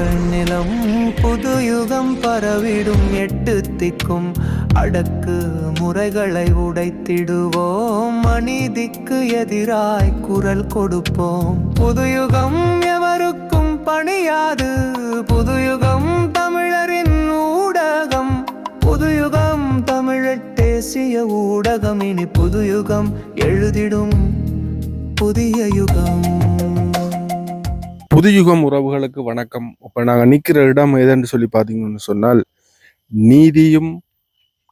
புகழ் நிலம் புது யுகம் பரவிடும் எட்டு திக்கும் அடக்கு முறைகளை உடைத்திடுவோம். மனிதிக்கு எதிராய் குரல் கொடுப்போம். புதுயுகம் எவருக்கும் பணியாது. புதுயுகம் தமிழரின் ஊடகம். புதுயுகம் தமிழர் தேசிய ஊடகம். இனி புதுயுகம் எழுதிடும் புதிய யுகம். புதுயுகம் உறவுகளுக்கு வணக்கம். இப்போ நாங்கள் நிற்கிற இடம் எதுன்னு சொல்லி பார்த்தீங்கன்னு சொன்னால் நீதியும்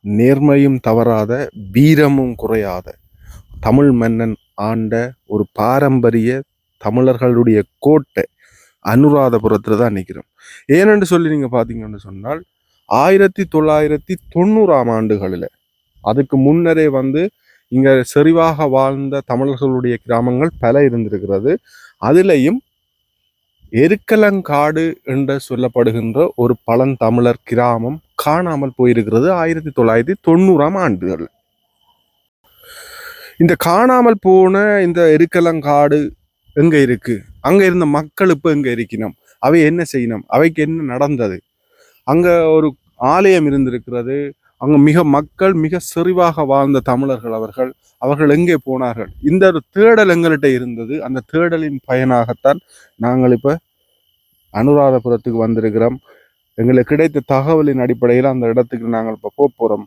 நேர்மையும் தவறாத வீரமும் குறையாத தமிழ் மன்னன் ஆண்ட ஒரு பாரம்பரிய தமிழர்களுடைய கோட்டை அனுராதபுரத்தில் தான் நிற்கிறோம் ஏனென்று சொல்லி நீங்கள் பார்த்தீங்கன்னு சொன்னால் ஆயிரத்தி தொள்ளாயிரத்தி தொண்ணூறாம் ஆண்டுகளில் அதுக்கு முன்னரே வந்து இங்கே செறிவாக வாழ்ந்த தமிழர்களுடைய கிராமங்கள் பல இருந்திருக்கிறது. அதுலேயும் எருக்கலங்காடு என்று சொல்லப்படுகின்ற ஒரு பழந்தமிழர் கிராமம் காணாமல் போயிருக்கிறது ஆயிரத்தி தொள்ளாயிரத்தி தொண்ணூறாம் ஆண்டுகள். இந்த காணாமல் போன இந்த எருக்கலங்காடு எங்கே இருக்குது அங்கே இருந்த மக்கள் இப்போ எங்கே இருக்கணும்? அவை என்ன செய்யணும்? அவைக்கு என்ன நடந்தது? அங்கே ஒரு ஆலயம் இருந்திருக்கிறது. அவங்க மிக மக்கள் மிக செறிவாக வாழ்ந்த தமிழர்கள் அவர்கள். அவர்கள் எங்கே போனார்கள்? இந்த ஒரு தேடல் எங்கள்கிட்ட இருந்தது. அந்த தேடலின் பயனாகத்தான் நாங்கள் இப்போ அனுராதபுரத்துக்கு வந்திருக்கிறோம். எங்களுக்கு கிடைத்த தகவலின் அடிப்படையில் அந்த இடத்துக்கு நாங்கள் இப்போ போக போகிறோம்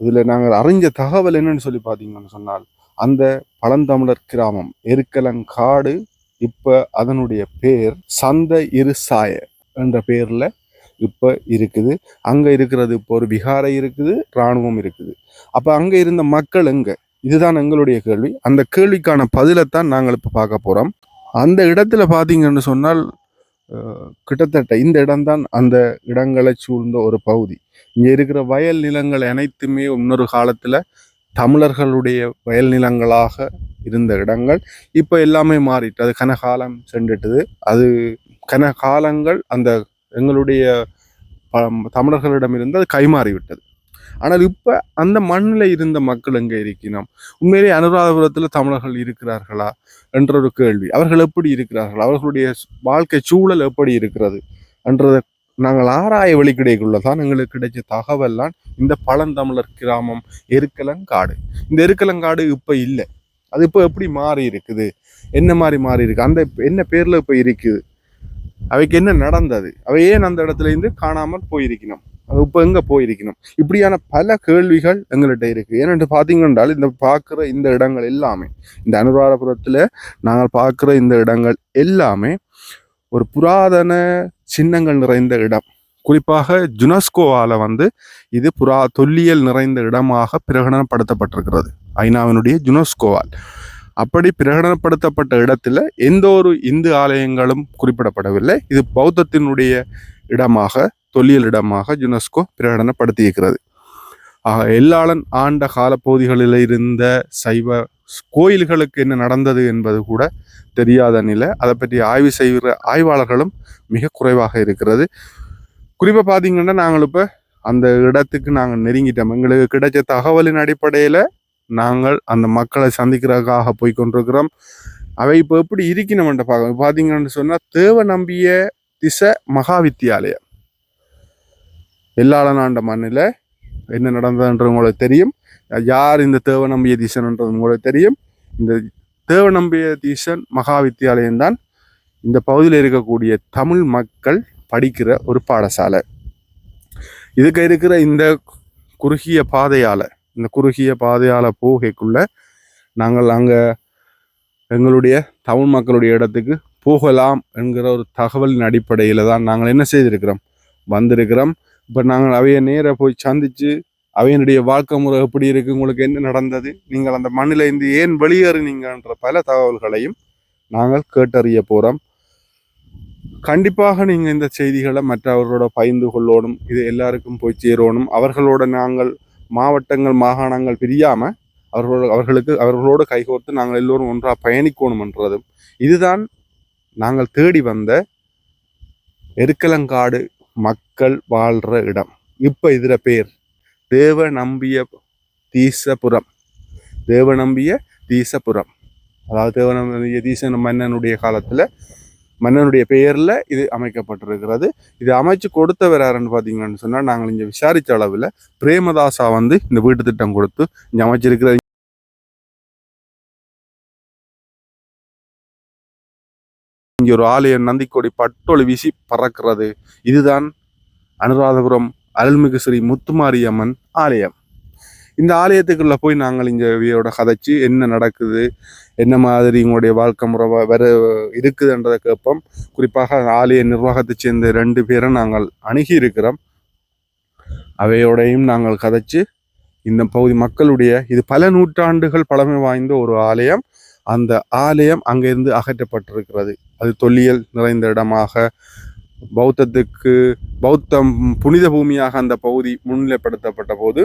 இதில் நாங்கள் அறிஞ்ச தகவல் என்னன்னு சொல்லி பார்த்தீங்கன்னு சொன்னால் அந்த பழந்தமிழர் கிராமம் எருக்கலங்காடு இப்போ அதனுடைய பேர் சந்த இருசாய என்ற பேரில் இப்போ இருக்குது. அங்கே இருக்கிறது இப்போ ஒரு விகாரை இருக்குது இராணுவம் இருக்குது. அப்போ அங்கே இருந்த மக்கள் எங்கே? இதுதான் எங்களுடைய கேள்வி. அந்த கேள்விக்கான பதிலைத்தான் நாங்கள் இப்போ பார்க்க போகிறோம் அந்த இடத்துல பார்த்தீங்கன்னு சொன்னால் கிட்டத்தட்ட இந்த இடம்தான் அந்த இடங்களை சூழ்ந்த ஒரு பகுதி. இங்கே இருக்கிற வயல் நிலங்கள் அனைத்துமே இன்னொரு காலத்தில் தமிழர்களுடைய வயல் நிலங்களாக இருந்த இடங்கள். இப்போ எல்லாமே மாறிட்டு அது கனகாலம் சென்றுட்டுது. அது கனகாலங்கள் அந்த எங்களுடைய ப- தமிழர்களிடமிருந்து அது கைமாறிவிட்டது. ஆனால் இப்போ அந்த மண்ணில் இருந்த மக்கள் எங்கே இருக்கிறோம்? உண்மையிலே அனுராதபுரத்தில் தமிழர்கள் இருக்கிறார்களா? என்ற ஒரு கேள்வி. அவர்கள் எப்படி இருக்கிறார்கள்? அவர்களுடைய வாழ்க்கை சூழல் எப்படி இருக்கிறது? என்றதை நாங்கள் ஆராய வெளிக்கிடைக்குள்ள தான் எங்களுக்கு கிடைச்ச தகவல்லாம் இந்த பழந்தமிழர் கிராமம் எருக்கலங்காடு. இந்த எருக்கலங்காடு இப்போ இல்லை. அது இப்போ எப்படி மாறி இருக்குது என்ன மாதிரி மாறி இருக்கு அந்த என்ன பேரில் இப்போ இருக்குது? அவைக்கு என்ன நடந்தது? அவை ஏன் அந்த இடத்துல இருந்து காணாமல் போயிருக்கணும்? அது இப்போ எங்கே போயிருக்கணும்? இப்படியான பல கேள்விகள் எங்கள்கிட்ட இருக்குது ஏனென்று பார்த்தீங்கன்றால் இந்த பார்க்குற இந்த இடங்கள் எல்லாமே இந்த அனுராதபுரத்தில் நாங்கள் பார்க்குற இந்த இடங்கள் எல்லாமே ஒரு புராதன சின்னங்கள் நிறைந்த இடம். குறிப்பாக ஜுனஸ்கோவால் வந்து இது புரா தொல்லியல் நிறைந்த இடமாக பிரகடனப்படுத்தப்பட்டிருக்கிறது. ஐநாவினுடைய ஜுனஸ்கோவால். அப்படி பிரகடனப்படுத்தப்பட்ட இடத்துல எந்த ஒரு இந்து ஆலயங்களும் குறிப்பிடப்படவில்லை. இது பௌத்தத்தினுடைய இடமாக தொல்லியல் இடமாக யுனெஸ்கோ பிரகடனப்படுத்தியிருக்கிறது. ஆக எல்லாளன் ஆண்ட காலப்பகுதிகளில் இருந்த சைவ கோயில்களுக்கு என்ன நடந்தது என்பது கூட தெரியாத நிலை. அதை பற்றி ஆய்வு செய்கிற ஆய்வாளர்களும் மிக குறைவாக இருக்கிறது. குறிப்பாக பார்த்தீங்கன்னா நாங்கள் இப்போ அந்த இடத்துக்கு நாங்கள் நெருங்கிட்டோம். எங்களுக்கு கிடைச்ச தகவலின் அடிப்படையில் நாங்கள் அந்த மக்களை சந்திக்கிறதுக்காக போய் கொண்டிருக்கிறோம் அவை இப்போ எப்படி இருக்கணும்ன்ற பார்க்க பார்த்தீங்கன்னு சொன்னால் தேவ நம்பிய திசை மகா வித்தியாலயம் எல்லாளனாண்ட மண்ணில் என்ன நடந்ததுன்றது உங்களுக்கு தெரியும். யார் இந்த தேவ நம்பிய தீசன்ன்றது உங்களுக்கு தெரியும். இந்த தேவ நம்பிய தீசன் மகாவித்தியாலயம் தான் இந்த பகுதியில் இருக்கக்கூடிய தமிழ் மக்கள் படிக்கிற ஒரு பாடசாலை. இதுக்கு இருக்கிற இந்த குறுகிய பாதையால் இந்த குறுகிய பாதையால் போகைக்குள்ள நாங்கள் அங்கே எங்களுடைய தமிழ் மக்களுடைய இடத்துக்கு போகலாம் என்கிற ஒரு தகவலின் அடிப்படையில் தான் நாங்கள் என்ன செய்திருக்கிறோம்? வந்திருக்கிறோம். இப்போ நாங்கள் அவைய நேராக போய் சந்திச்சு அவையனுடைய வாழ்க்கை முறை எப்படி இருக்கு? உங்களுக்கு என்ன நடந்தது? நீங்கள் அந்த மண்ணில் இருந்து ஏன் வெளியேறினீங்கன்ற பல தகவல்களையும் நாங்கள் கேட்டறிய போகிறோம் கண்டிப்பாக நீங்கள் இந்த செய்திகளை மற்றவர்களோட பகிர்ந்து கொள்ளணும். இது எல்லாருக்கும் போய் சேரணும். அவர்களோட நாங்கள் மாவட்டங்கள் மாகாணங்கள் பிரியாம அவர்களோட அவர்களுக்கு அவர்களோடு கைகோர்த்து நாங்கள் எல்லோரும் ஒன்றாக பயணிக்கணும்ன்றதும் இதுதான் நாங்கள் தேடி வந்த எருக்கலங்காடு மக்கள் வாழ்ற இடம். இப்போ இதில் பேர். தேவ நம்பிய தீசபுரம். தேவ நம்பிய தீசபுரம். அதாவது தேவ நம்பிய தீசன மன்னனுடைய காலத்தில் மன்னனுடைய பெயர்ல இது அமைக்கப்பட்டிருக்கிறது. இது அமைச்சு கொடுத்தவர் யாருன்னு பாத்தீங்கன்னு சொன்னா நாங்கள் இங்க விசாரிச்ச அளவுல பிரேமதாசா வந்து இந்த வீட்டு திட்டம் கொடுத்து இங்கே அமைச்சிருக்கிற இங்க ஒரு ஆலயம் நந்திக்கொடி பட்டொளி வீசி பறக்கிறது. இதுதான் அனுராதபுரம் அருள்மிகு ஸ்ரீ முத்துமாரியம்மன் ஆலயம். இந்த ஆலயத்துக்குள்ள போய் நாங்கள் இங்கே இவையோட கதைச்சு என்ன நடக்குது என்ன மாதிரி உங்களுடைய வாழ்க்கை முறை வர இருக்குதுன்றதை கேட்போம். குறிப்பாக ஆலய நிர்வாகத்தை சேர்ந்த ரெண்டு பேரை நாங்கள் அணுகி இருக்கிறோம். அவையோடையும் நாங்கள் கதைச்சு இந்த பகுதி மக்களுடைய இது பல நூற்றாண்டுகள் பழமை வாய்ந்த ஒரு ஆலயம். அந்த ஆலயம் அங்கிருந்து அகற்றப்பட்டிருக்கிறது. அது தொல்லியல் நிறைந்த இடமாக பௌத்தத்துக்கு பௌத்தம் புனித பூமியாக அந்த பகுதி முன்னிலைப்படுத்தப்பட்ட போது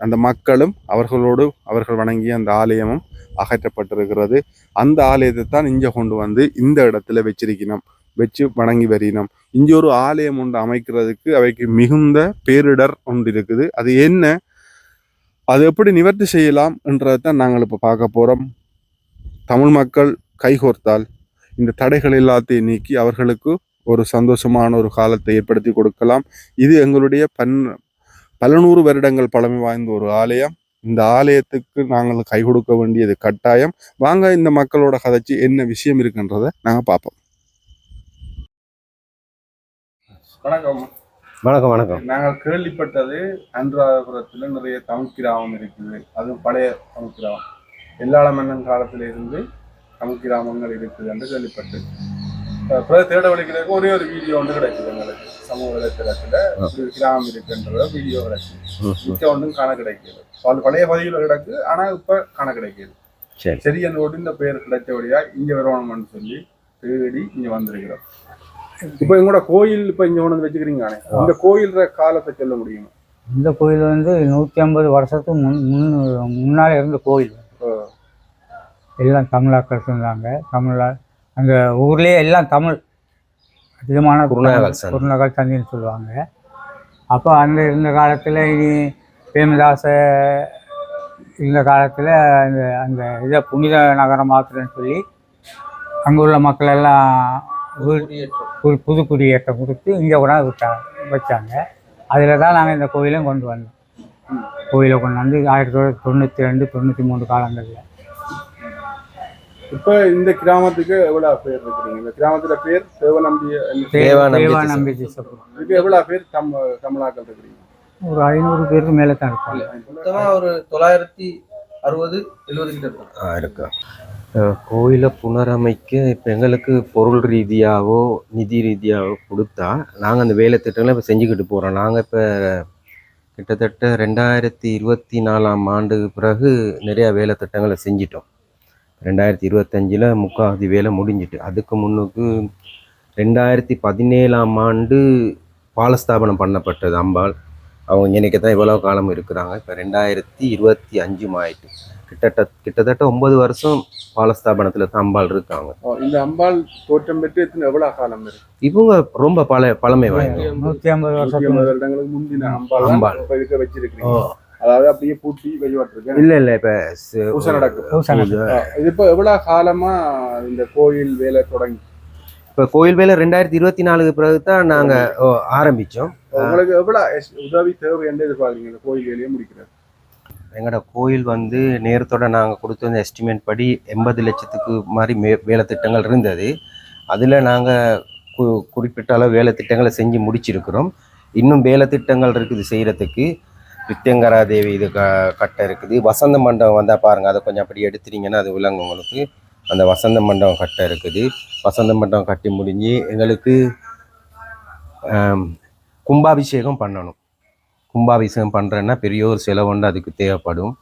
அந்த மக்களும் அவர்களோடு அவர்கள் வணங்கிய அந்த ஆலயமும் அகற்றப்பட்டிருக்கிறது. அந்த ஆலயத்தை தான் இங்கே கொண்டு வந்து இந்த இடத்துல வச்சிருக்கணும். வச்சு வணங்கி வரினோம் இங்கே ஒரு ஆலயம் ஒன்று அமைக்கிறதுக்கு அவைக்கு மிகுந்த பேரிடர் ஒன்று இருக்குது. அது என்ன? அது எப்படி நிவர்த்தி செய்யலாம் என்றதை தான் நாங்கள் இப்போ பார்க்க போகிறோம் தமிழ் மக்கள் கைகோர்த்தால் இந்த தடைகள் எல்லாத்தையும் நீக்கி அவர்களுக்கு ஒரு சந்தோஷமான ஒரு காலத்தை ஏற்படுத்தி கொடுக்கலாம். இது எங்களுடைய பன் பல நூறு வருடங்கள் பழமை வாய்ந்த ஒரு ஆலயம். இந்த ஆலயத்துக்கு நாங்கள் கை கொடுக்க வேண்டியது கட்டாயம். வாங்க இந்த மக்களோட கதைச்சு என்ன விஷயம் இருக்குன்றதை நாங்கள் பார்ப்போம். வணக்கம். வணக்கம் வணக்கம். நாங்கள் கேள்விப்பட்டது அனுராதபுரத்தில் நிறைய தமிழ் கிராமம் இருக்குது. அது பழைய தமிழ் கிராமம். எல்லாள மன்னன் காலத்துல இருந்து தமிழ் கிராமங்கள் இருக்குது என்று கேள்விப்பட்டு அஹ் பிறகு தேட வழிக்கிறதுக்கு ஒரே ஒரு வீடியோ ஒன்று கிடைக்குது எங்களுக்கு. சமூக வலைத்தளத்தில் கிராமம் இருக்குன்றத வீடியோ கிடைக்குது மிச்சம் ஒன்றும் காண கிடைக்குது அது பழைய பதிவில் கிடக்கு ஆனால் இப்போ காண கிடைக்குது சரி. சரி என்னோட இந்த பெயர் கிடைச்சபடியா இங்கே வரணும்னு சொல்லி தேடி இங்கே வந்திருக்கிறோம். இப்போ எங்களோட கோயில் இப்போ இங்கே கொண்டு வந்து வச்சுக்கிறீங்க இந்த கோயில்ற காலத்தை சொல்ல முடியுமா? இந்த கோயில் வந்து நூற்றி ஐம்பது வருஷத்துக்கு முன் முன் முன்னால் இருந்த கோயில். எல்லாம் தமிழாக்கள் இருந்தாங்க தமிழா அந்த ஊர்லேயே எல்லாம் தமிழ். அதிகமான குருநாகல் சந்தி. குருநகல் சந்தின்னு சொல்லுவாங்க. அப்போ அந்த இருந்த காலத்தில் இனி பிரேமதாச இருந்த காலத்தில் அந்த அந்த இதை புனித நகரம் மாத்திரன்னு சொல்லி அங்கே உள்ள மக்கள் எல்லாம் புது குடியேற்றம் கொடுத்து இங்கே கூட விட்டாங்க வச்சாங்க. அதில் தான் நாங்கள் இந்த கோயிலையும் கொண்டு வந்தோம். கோயிலை கொண்டு வந்து ஆயிரத்தி தொள்ளாயிரத்தி தொண்ணூற்றி ரெண்டு தொண்ணூற்றி மூணு காலங்களில். இப்போ இந்த கிராமத்துக்கு எவ்வளோ பேர் இருக்கிறீங்க? இந்த கிராமத்துல பேர் தேவநம்பிய தேவா நம்பி தேவா திசை. நம்பி திசைப்பூர். இதுக்கு எவ்வளோ பேர் தம் தமிழாக்கள் இருக்கிறீங்க? ஒரு ஐநூறு பேருக்கு மேலே தான் இருப்பாங்க மொத்தமா ஒரு தொள்ளாயிரத்தி அறுபது எழுபது கிட்ட இருக்கு. கோயிலை புனரமைக்க இப்போ எங்களுக்கு பொருள் ரீதியாவோ நிதி ரீதியாவோ கொடுத்தா நாங்கள் அந்த வேலை திட்டங்களை இப்போ செஞ்சுக்கிட்டு போகிறோம் நாங்கள் இப்போ கிட்டத்தட்ட ரெண்டாயிரத்தி இருபத்தி நாலாம் ஆண்டு பிறகு நிறையா வேலை திட்டங்களை செஞ்சிட்டோம். ரெண்டாயிரத்தி இருபத்தஞ்சில் முக்காவாசி வேலை முடிஞ்சிட்டு அதுக்கு முன்னுக்கு ரெண்டாயிரத்தி பதினேழாம் ஆண்டு பாலஸ்தாபனம் பண்ணப்பட்டது அம்பாள். அவங்க இன்னைக்கு தான் இவ்வளோ காலம் இருக்கிறாங்க. இப்போ ரெண்டாயிரத்தி இருபத்தி அஞ்சு ஆயிட்டு. கிட்டத்தட்ட கிட்டத்தட்ட ஒன்பது வருஷம் பாலஸ்தாபனத்தில் தான் அம்பாள் இருக்காங்க. இந்த அம்பாள் தோற்றம் பெற்று எத்தனை எவ்வளோ காலம் இருக்கு? இவங்க ரொம்ப பல பழமை வாய்ந்தவங்க. நூற்றி ஐம்பது வருடங்களுக்கு முந்தின அம்பாள் அம்பாள். இருக்க வச்சிருக்கிறீங்க. அதாவது அப்படியே பூட்டி வழிபாட்டிருக்கேன் இல்லை இல்லை இப்போ பூசை நடக்கும். இது இப்போ எவ்வளோ காலமா இந்த கோயில் வேலை தொடங்கி? இப்போ கோயில் வேலை ரெண்டாயிரத்தி இருபத்தி நாலுக்கு பிறகு தான் நாங்கள் ஆரம்பித்தோம் உங்களுக்கு எவ்வளோ எஸ்- உதவி தேவை என்று எதிர்பார்க்குறீங்க இந்த கோயில் வேலையை முடிக்கிறது? எங்களோட கோயில் வந்து நேரத்தோட நாங்கள் கொடுத்த அந்த எஸ்டிமேட் படி எண்பது லட்சத்துக்கு மாதிரி மே வேலை திட்டங்கள் இருந்தது. அதில் நாங்கள் கு குறிப்பிட்ட அளவு வேலை திட்டங்களை செஞ்சு முடிச்சிருக்கிறோம். இன்னும் வேலை திட்டங்கள் இருக்குது செய்கிறதுக்கு வித்தியங்கரா தேவி இது க கட்ட இருக்குது. வசந்த மண்டபம் வந்தால் பாருங்கள் அதை கொஞ்சம் அப்படி எடுத்துட்டீங்கன்னா அது விளங்கும் உங்களுக்கு. அந்த வசந்த மண்டபம் கட்ட இருக்குது. வசந்த மண்டபம் கட்டி முடிஞ்சு எங்களுக்கு கும்பாபிஷேகம் பண்ணணும். கும்பாபிஷேகம் பண்ணுறேன்னா பெரிய ஒரு செலவுண்டு அதுக்கு தேவைப்படும்.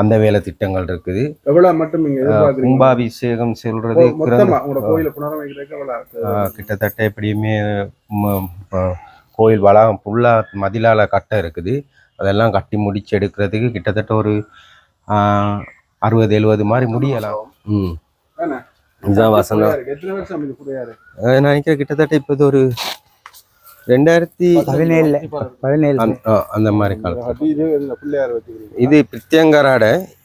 அந்த வேலை திட்டங்கள் இருக்குது. எவ்வளோ மட்டும் கும்பாபிஷேகம் சொல்றது கிட்டத்தட்ட எப்படியுமே கோயில் வளாகம் ஃபுல்லாக மதிலால கட்ட இருக்குது. அதெல்லாம் கட்டி முடிச்சு எடுக்கிறதுக்கு கிட்டத்தட்ட ஒரு அறுபது எழுபது மாதிரி முடியலாம். ம். தானே? இதுதான் வசந்தம். நினைக்கிறேன் கிட்டத்தட்ட இப்போ இது ஒரு ரெண்டாயிரத்தி பதினேழுல பதினேழு. அந்த மாதிரி காலம் இது பிரித்தியங்கராட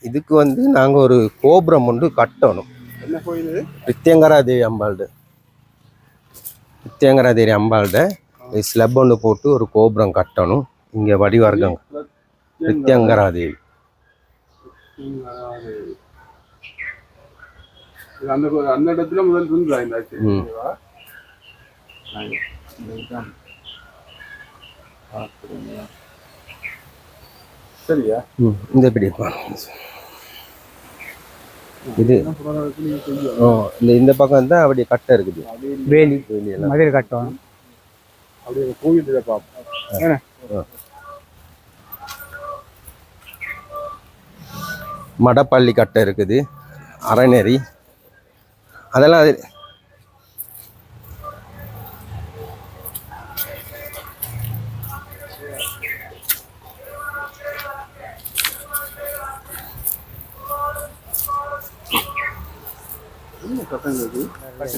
இதுக்கு வந்து நாங்கள் ஒரு கோபுரம் ஒன்று கட்டணும். என்ன கோயில் இது? பிரித்தியங்கரா தேவி அம்பாள்டு ஸ்லப் ஒன்று போட்டு ஒரு கோபுரம் கட்டணும். இங்கே வடிவர்க்கம் நித்தியங்கராதேவி. அந்த அந்த இடத்துல முதல் இருந்தா இந்த. சரியா இந்த இப்படி இது. ஓ இந்த இந்த பக்கம் தான் அப்படி கட்டை இருக்குது. வேலி வெளியெல்லாம் மதில் கட்டணும் அப்படியே கோயில் இதை பார்ப்போம். மடப்பள்ளி கட்டை இருக்குது. அறநெறி அதெல்லாம் அது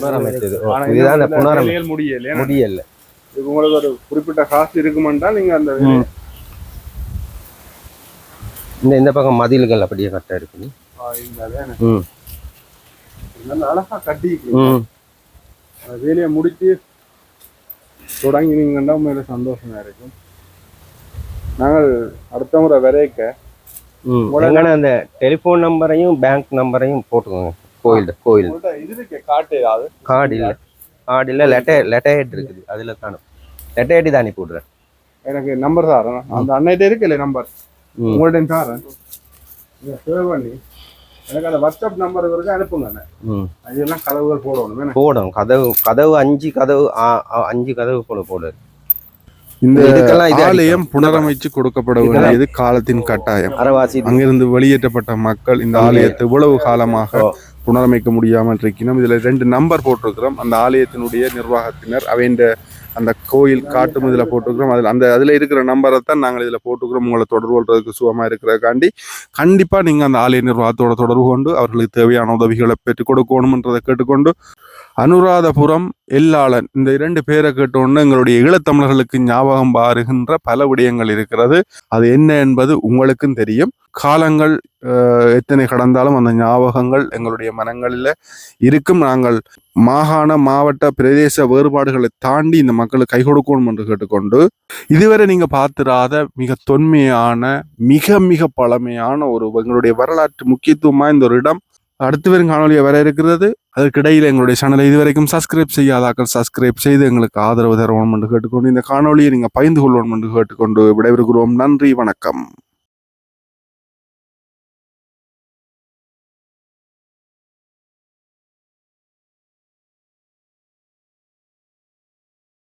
புனரமைத்தது. இதுதான் முடியல முடியல. உங்களுக்கு ஒரு குறிப்பிட்ட காசு இருக்குமென்றா நீங்க அந்த. இந்த இந்த பக்கம் மதில்கள் அப்படியே கட்டை இருக்குது ம். அழகா கட்டி ம். வேலையை முடிச்சு தொடங்கினீங்கன்னா உண்மையில சந்தோஷமா இருக்கும். நாங்கள் அடுத்த முறை வரைக்க. எங்கன்னா அந்த டெலிஃபோன் நம்பரையும் பேங்க் நம்பரையும் போட்டுக்கோங்க. கோயில் கோயில் இது இருக்கு காட்டு ஏதாவது? கார்டு இல்லை. கார்டு இல்லை லெட்டர் லெட்டர் ஹெட் இருக்குது. அதில் காணும். லெட்டர் ஹெட் தான் அனுப்பி விட்றேன். எனக்கு நம்பர் தாரேன். அந்த அன்னைகிட்ட இருக்குல்ல நம்பர் ம். உங்கள்ட்ட தாரேன். நீங்க சேவ் பண்ணி எனக்கு அந்த வாட்ஸ்அப் நம்பர் வரைக்கும் அனுப்புங்க அதெல்லாம் கதவுகள் போடணும்? போடும் கதவு கதவு அஞ்சு கதவு அஞ்சு கதவு போல போடு. இந்த ஆலயம் புனரமைச்சு கொடுக்கப்பட வேண்டியது காலத்தின் கட்டாயம். அரைவாசி அங்கிருந்து வெளியேற்றப்பட்ட மக்கள் இந்த ஆலயத்தை இவ்வளவு காலமாக. புனரமைக்க முடியாமல் இருக்கணும் இதுல ரெண்டு நம்பர் போட்டிருக்கிறோம். அந்த ஆலயத்தினுடைய நிர்வாகத்தினர் அவைண்ட அந்த கோயில் காட்டும் இதில் போட்டிருக்கிறோம். அதில் அந்த அதில் இருக்கிற நம்பரை தான் நாங்கள் இதில் போட்டுக்கிறோம் உங்களை தொடர்பு கொள்றதுக்கு சுகமாக இருக்கிறதுக்காண்டி கண்டிப்பாக நீங்கள் அந்த ஆலய நிர்வாகத்தோட தொடர்பு கொண்டு அவர்களுக்கு தேவையான உதவிகளை பெற்றுக் கொடுக்கணும்ன்றதை கேட்டுக்கொண்டு அனுராதபுரம் எல்லாளன் இந்த இரண்டு பேரை கேட்டோன்னு எங்களுடைய ஈழத்தமிழர்களுக்கு ஞாபகம் பாருகின்ற பல விடயங்கள் இருக்கிறது. அது என்ன என்பது உங்களுக்கும் தெரியும். காலங்கள் எத்தனை கடந்தாலும் அந்த ஞாபகங்கள் எங்களுடைய மனங்களில் இருக்கும். நாங்கள் மாகாண மாவட்ட பிரதேச வேறுபாடுகளை தாண்டி இந்த மக்களுக்கு கை கொடுக்கணும் என்று கேட்டுக்கொண்டு இதுவரை நீங்க பார்த்திராத மிக தொன்மையான மிக மிக பழமையான ஒரு எங்களுடைய வரலாற்று முக்கியத்துவம் வாய்ந்த ஒரு இடம் அடுத்து வரும் காணொலியை வர இருக்கிறது. அதற்கிடையில் எங்களுடைய சேனலை இதுவரைக்கும் சப்ஸ்கிரைப் செய்யாதாக்கள் சப்ஸ்கிரைப் செய்து எங்களுக்கு ஆதரவு தரணும் என்று கேட்டுக்கொண்டு இந்த காணொலியை நீங்கள் பகிர்ந்து கொள்ளணும் என்று கேட்டுக்கொண்டு விடைபெறுகிறோம். நன்றி வணக்கம்.